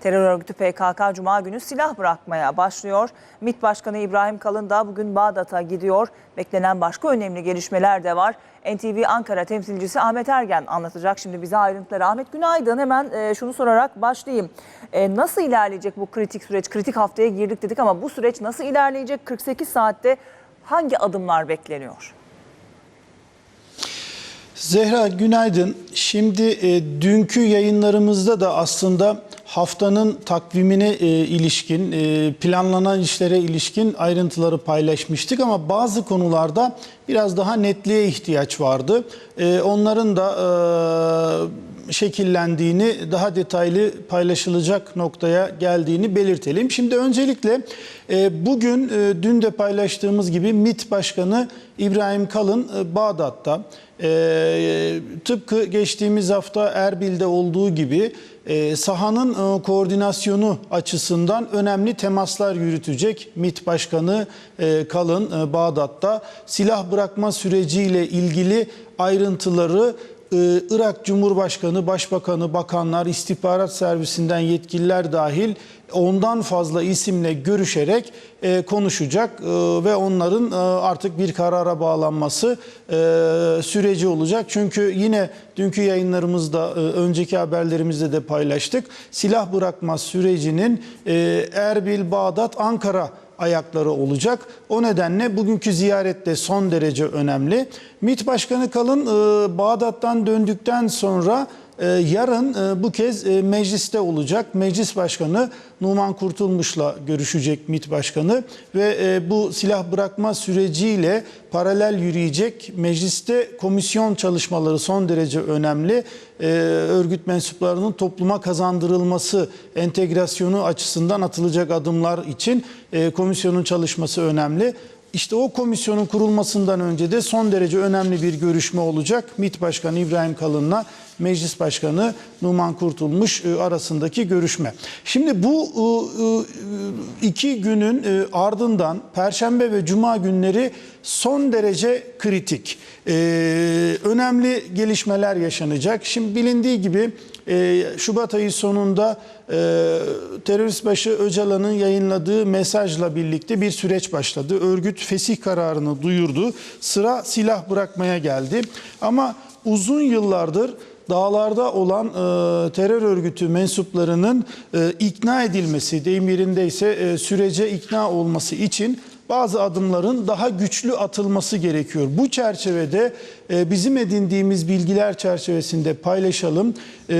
Terör örgütü PKK Cuma günü silah bırakmaya başlıyor. MİT Başkanı İbrahim Kalın da bugün Bağdat'a gidiyor. Beklenen başka önemli gelişmeler de var. NTV Ankara temsilcisi Ahmet Ergen anlatacak şimdi bize ayrıntıları. Ahmet günaydın. Hemen e, şunu sorarak başlayayım. E, nasıl ilerleyecek bu kritik süreç? Kritik haftaya girdik dedik ama bu süreç nasıl ilerleyecek? 48 saatte hangi adımlar bekleniyor? Zehra günaydın. Şimdi e, dünkü yayınlarımızda da aslında haftanın takvimine e, ilişkin, e, planlanan işlere ilişkin ayrıntıları paylaşmıştık ama bazı konularda biraz daha netliğe ihtiyaç vardı. E, onların da e, şekillendiğini, daha detaylı paylaşılacak noktaya geldiğini belirtelim. Şimdi öncelikle e, bugün e, dün de paylaştığımız gibi MİT Başkanı İbrahim Kalın e, Bağdat'ta. Tıpkı geçtiğimiz hafta Erbil'de olduğu gibi sahanın koordinasyonu açısından önemli temaslar yürütecek MİT Başkanı Kalın Bağdat'ta. Silah bırakma süreciyle ilgili ayrıntıları ee, Irak Cumhurbaşkanı, Başbakanı, bakanlar, istihbarat servisinden yetkililer dahil ondan fazla isimle görüşerek e, konuşacak e, ve onların e, artık bir karara bağlanması süreci olacak. Çünkü yine dünkü yayınlarımızda, önceki haberlerimizde de paylaştık. Silah bırakma sürecinin Erbil, Bağdat, Ankara ayakları olacak. O nedenle bugünkü ziyaret de son derece önemli. MİT Başkanı Kalın e, Bağdat'tan döndükten sonra yarın e, bu kez e, mecliste olacak. Meclis Başkanı Numan Kurtulmuş'la görüşecek MİT Başkanı ve e, bu silah bırakma süreciyle paralel yürüyecek mecliste komisyon çalışmaları son derece önemli. E, örgüt mensuplarının topluma kazandırılması, entegrasyonu açısından atılacak adımlar için komisyonun çalışması önemli. İşte o komisyonun kurulmasından önce de son derece önemli bir görüşme olacak. MİT Başkanı İbrahim Kalın'la Meclis Başkanı Numan Kurtulmuş e, arasındaki görüşme. Şimdi bu e, e, iki günün ardından Perşembe ve Cuma günleri son derece kritik. Önemli gelişmeler yaşanacak. Şimdi bilindiği gibi Şubat ayı sonunda terörist başı Öcalan'ın yayınladığı mesajla birlikte bir süreç başladı. Örgüt fesih kararını duyurdu. Sıra silah bırakmaya geldi. Ama uzun yıllardır dağlarda olan e, terör örgütü mensuplarının e, ikna edilmesi, deyim yerindeyse e, sürece ikna olması için bazı adımların daha güçlü atılması gerekiyor. Bu çerçevede e, bizim edindiğimiz bilgiler çerçevesinde paylaşalım. E,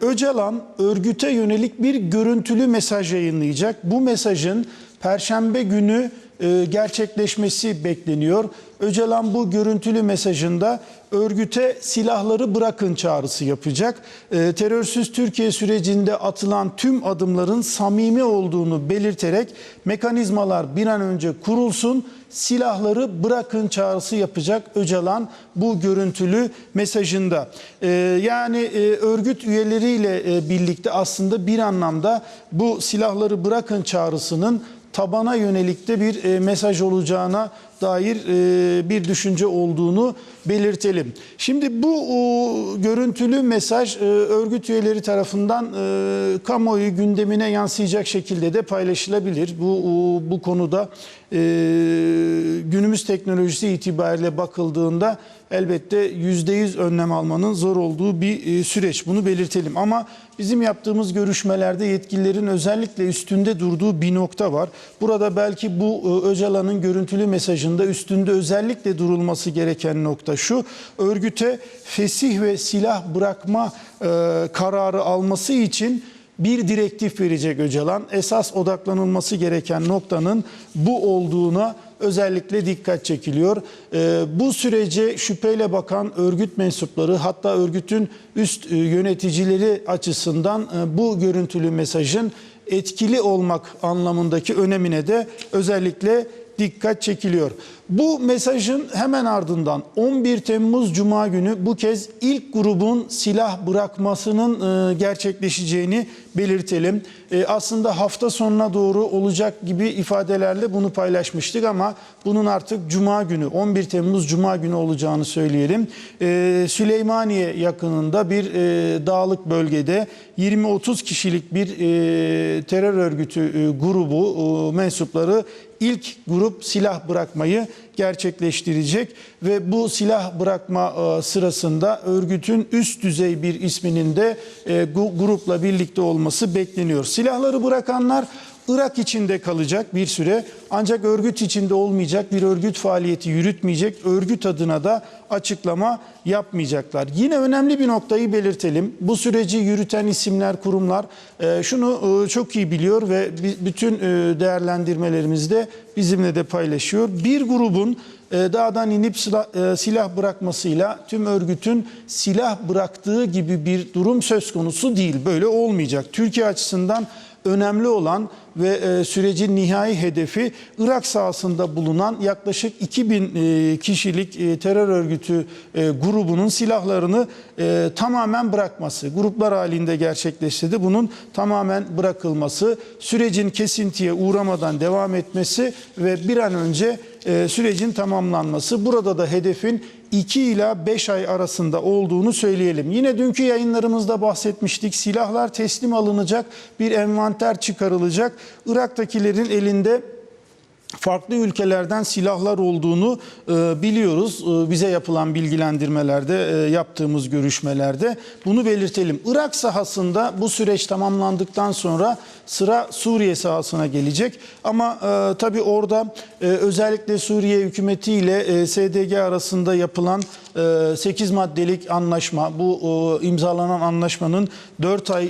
Öcalan örgüte yönelik bir görüntülü mesaj yayınlayacak. Bu mesajın Perşembe günü e, gerçekleşmesi bekleniyor. Öcalan bu görüntülü mesajında örgüte silahları bırakın çağrısı yapacak. E, terörsüz Türkiye sürecinde atılan tüm adımların samimi olduğunu belirterek mekanizmalar bir an önce kurulsun, silahları bırakın çağrısı yapacak Öcalan bu görüntülü mesajında. E, yani e, örgüt üyeleriyle e, birlikte aslında bir anlamda bu silahları bırakın çağrısının tabana yönelik de bir e, mesaj olacağına dair e, bir düşünce olduğunu belirtelim. Şimdi bu görüntülü mesaj e, örgüt üyeleri tarafından kamuoyu gündemine yansıyacak şekilde de paylaşılabilir. Bu bu konuda günümüz teknolojisi itibariyle bakıldığında elbette yüzde yüz önlem almanın zor olduğu bir süreç. Bunu belirtelim ama bizim yaptığımız görüşmelerde yetkililerin özellikle üstünde durduğu bir nokta var. Burada belki bu Öcalan'ın görüntülü mesajında üstünde özellikle durulması gereken nokta şu. Örgüte fesih ve silah bırakma kararı alması için bir direktif verecek Öcalan. Esas odaklanılması gereken noktanın bu olduğuna özellikle dikkat çekiliyor. Ee, bu sürece şüpheyle bakan örgüt mensupları hatta örgütün üst e, yöneticileri açısından e, bu görüntülü mesajın etkili olmak anlamındaki önemine de özellikle dikkat çekiliyor. Bu mesajın hemen ardından 11 Temmuz Cuma günü bu kez ilk grubun silah bırakmasının e, gerçekleşeceğini belirtelim. E, Aslında hafta sonuna doğru olacak gibi ifadelerle bunu paylaşmıştık ama bunun artık Cuma günü 11 Temmuz Cuma günü olacağını söyleyelim. E, Süleymaniye yakınında bir dağlık bölgede 20-30 kişilik bir terör örgütü grubu mensupları ilk grup silah bırakmayı gerçekleştirecek ve bu silah bırakma e, sırasında örgütün üst düzey bir isminin de e, grupla birlikte olması bekleniyor. Silahları bırakanlar Irak içinde kalacak bir süre ancak örgüt içinde olmayacak bir örgüt faaliyeti yürütmeyecek örgüt adına da açıklama yapmayacaklar. Yine önemli bir noktayı belirtelim. Bu süreci yürüten isimler, kurumlar e, şunu e, çok iyi biliyor ve bütün e, değerlendirmelerimizde bizimle de paylaşıyor. Bir grubun dağdan inip silah bırakmasıyla tüm örgütün silah bıraktığı gibi bir durum söz konusu değil. Böyle olmayacak. Türkiye açısından önemli olan ve e, sürecin nihai hedefi Irak sahasında bulunan yaklaşık 2000 e, kişilik e, terör örgütü e, grubunun silahlarını e, tamamen bırakması. Gruplar halinde gerçekleşti de bunun tamamen bırakılması, sürecin kesintiye uğramadan devam etmesi ve bir an önce sürecin tamamlanması. Burada da hedefin 2 ila 5 ay arasında olduğunu söyleyelim. Yine dünkü yayınlarımızda bahsetmiştik. Silahlar teslim alınacak, bir envanter çıkarılacak. Irak'takilerin elinde farklı ülkelerden silahlar olduğunu e, biliyoruz. E, bize yapılan bilgilendirmelerde, e, yaptığımız görüşmelerde bunu belirtelim. Irak sahasında bu süreç tamamlandıktan sonra sıra Suriye sahasına gelecek. Ama tabii orada özellikle Suriye hükümeti ile e, SDG arasında yapılan e, 8 maddelik anlaşma, bu imzalanan anlaşmanın 4 ay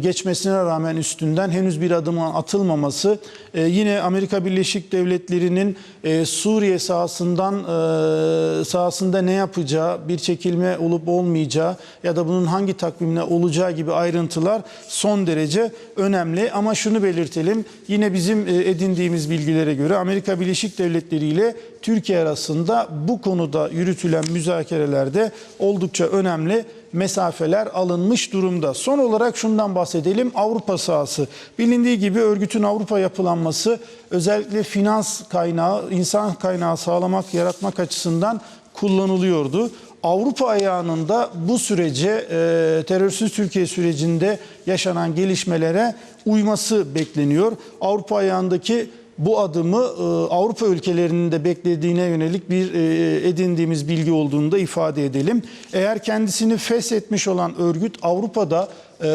geçmesine rağmen üstünden henüz bir adım atılmaması, yine Amerika Birleşik Devletleri'nin e, Suriye sahasından e, sahasında ne yapacağı, bir çekilme olup olmayacağı ya da bunun hangi takvimle olacağı gibi ayrıntılar son derece önemli. Ama şunu belirtelim, yine bizim e, edindiğimiz bilgilere göre Amerika Birleşik Devletleri ile Türkiye arasında bu konuda yürütülen müzakerelerde oldukça önemli mesafeler alınmış durumda. Son olarak şundan bahsedelim. Avrupa sahası. Bilindiği gibi örgütün Avrupa yapılanması özellikle finans kaynağı, insan kaynağı sağlamak, yaratmak açısından kullanılıyordu. Avrupa ayağının da bu sürece, e, terörsüz Türkiye sürecinde yaşanan gelişmelere uyması bekleniyor. Avrupa ayağındaki bu adımı e, Avrupa ülkelerinin de beklediğine yönelik bir e, edindiğimiz bilgi olduğunu da ifade edelim. Eğer kendisini feshetmiş olan örgüt Avrupa'da e,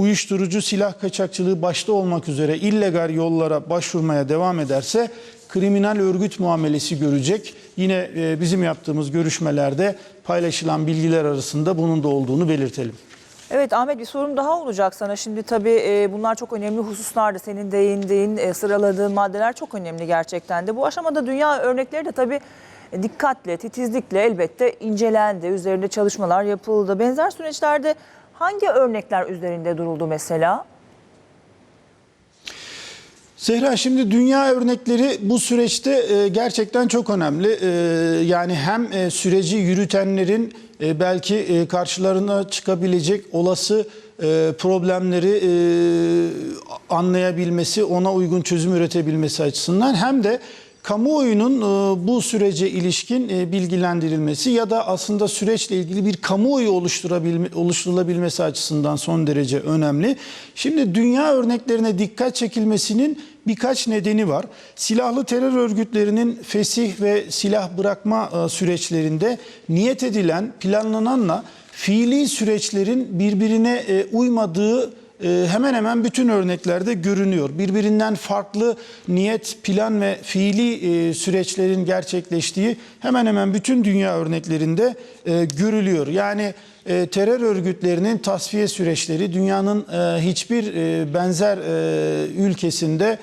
uyuşturucu silah kaçakçılığı başta olmak üzere illegal yollara başvurmaya devam ederse kriminal örgüt muamelesi görecek. Yine bizim yaptığımız görüşmelerde paylaşılan bilgiler arasında bunun da olduğunu belirtelim. Evet Ahmet bir sorum daha olacak sana. Şimdi tabii e, bunlar çok önemli hususlardı. Senin değindiğin, e, sıraladığın maddeler çok önemli gerçekten de. Bu aşamada dünya örnekleri de tabii dikkatle, titizlikle elbette incelendi. Üzerinde çalışmalar yapıldı. Benzer süreçlerde hangi örnekler üzerinde duruldu mesela? Zehra şimdi dünya örnekleri bu süreçte e, gerçekten çok önemli. E, Yani hem e, süreci yürütenlerin belki karşılarına çıkabilecek olası problemleri anlayabilmesi, ona uygun çözüm üretebilmesi açısından hem de kamuoyunun bu sürece ilişkin bilgilendirilmesi ya da aslında süreçle ilgili bir kamuoyu oluşturabilme, oluşturulabilmesi açısından son derece önemli. Şimdi dünya örneklerine dikkat çekilmesinin birkaç nedeni var. Silahlı terör örgütlerinin fesih ve silah bırakma e, süreçlerinde niyet edilen, planlananla fiili süreçlerin birbirine e, uymadığı hemen hemen bütün örneklerde görünüyor. Birbirinden farklı niyet, plan ve fiili e, süreçlerin gerçekleştiği hemen hemen bütün dünya örneklerinde e, görülüyor. Yani e, terör örgütlerinin tasfiye süreçleri dünyanın hiçbir benzer ülkesinde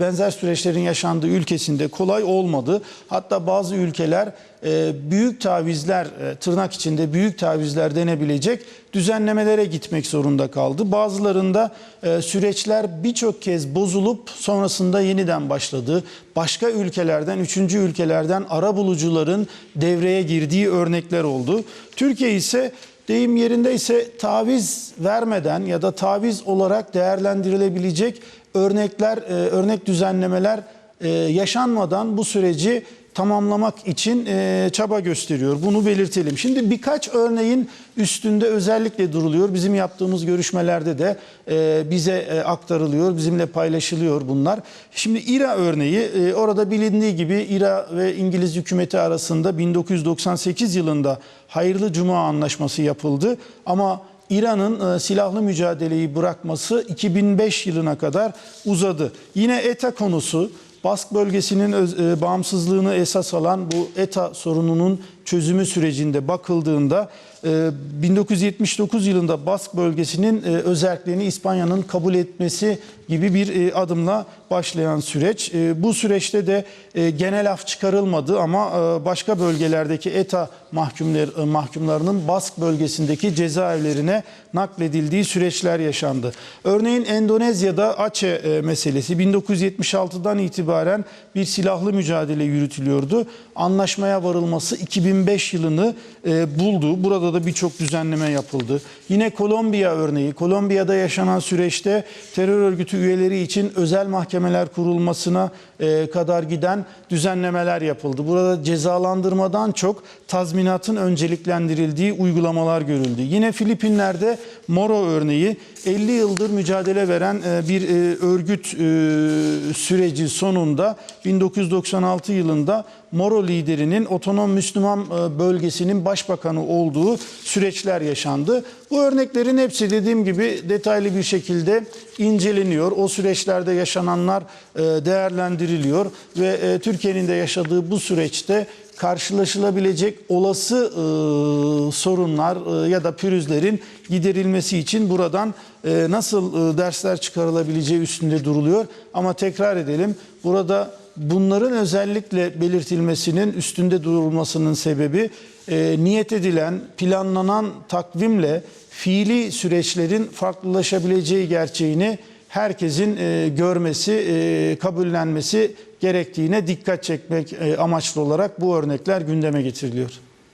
benzer süreçlerin yaşandığı ülkesinde kolay olmadı. Hatta bazı ülkeler e, büyük tavizler e, tırnak içinde büyük tavizler denebilecek düzenlemelere gitmek zorunda kaldı. Bazılarında e, süreçler birçok kez bozulup sonrasında yeniden başladı. Başka ülkelerden, üçüncü ülkelerden ara bulucuların devreye girdiği örnekler oldu. Türkiye ise deyim yerinde ise taviz vermeden ya da taviz olarak değerlendirilebilecek örnekler, örnek düzenlemeler yaşanmadan bu süreci tamamlamak için e, çaba gösteriyor. Bunu belirtelim. Şimdi birkaç örneğin üstünde özellikle duruluyor. Bizim yaptığımız görüşmelerde de e, bize e, aktarılıyor, bizimle paylaşılıyor bunlar. Şimdi İRA örneği e, orada bilindiği gibi İRA ve İngiliz hükümeti arasında 1998 yılında Hayırlı Cuma Anlaşması yapıldı. Ama İran'ın e, silahlı mücadeleyi bırakması 2005 yılına kadar uzadı. Yine ETA konusu Bask bölgesinin öz- e, bağımsızlığını esas alan bu ETA sorununun çözümü sürecinde bakıldığında e, 1979 yılında Bask bölgesinin e, özerkliğini İspanya'nın kabul etmesi gibi bir e, adımla başlayan süreç. E, Bu süreçte de e, genel af çıkarılmadı ama e, başka bölgelerdeki ETA mahkumlar, e, mahkumlarının Bask bölgesindeki cezaevlerine nakledildiği süreçler yaşandı. Örneğin Endonezya'da Aceh e, meselesi 1976'dan itibaren bir silahlı mücadele yürütülüyordu. Anlaşmaya varılması 2005 yılını e, buldu. Burada da birçok düzenleme yapıldı. Yine Kolombiya örneği. Kolombiya'da yaşanan süreçte terör örgütü üyeleri için özel mahkemeler kurulmasına e, kadar giden düzenlemeler yapıldı. Burada cezalandırmadan çok tazminatın önceliklendirildiği uygulamalar görüldü. Yine Filipinler'de Moro örneği 50 yıldır mücadele veren e, bir e, örgüt e, süreci sonunda 1996 yılında Moro liderinin otonom Müslüman bölgesinin başbakanı olduğu süreçler yaşandı. Bu örneklerin hepsi dediğim gibi detaylı bir şekilde inceleniyor. O süreçlerde yaşananlar e, değerlendiriliyor ve e, Türkiye'nin de yaşadığı bu süreçte karşılaşılabilecek olası e, sorunlar e, ya da pürüzlerin giderilmesi için buradan e, nasıl e, dersler çıkarılabileceği üstünde duruluyor. Ama tekrar edelim burada bunların özellikle belirtilmesinin üstünde durulmasının sebebi e, niyet edilen, planlanan takvimle fiili süreçlerin farklılaşabileceği gerçeğini herkesin e, görmesi, e, kabullenmesi gerektiğine dikkat çekmek e, amaçlı olarak bu örnekler gündeme getiriliyor.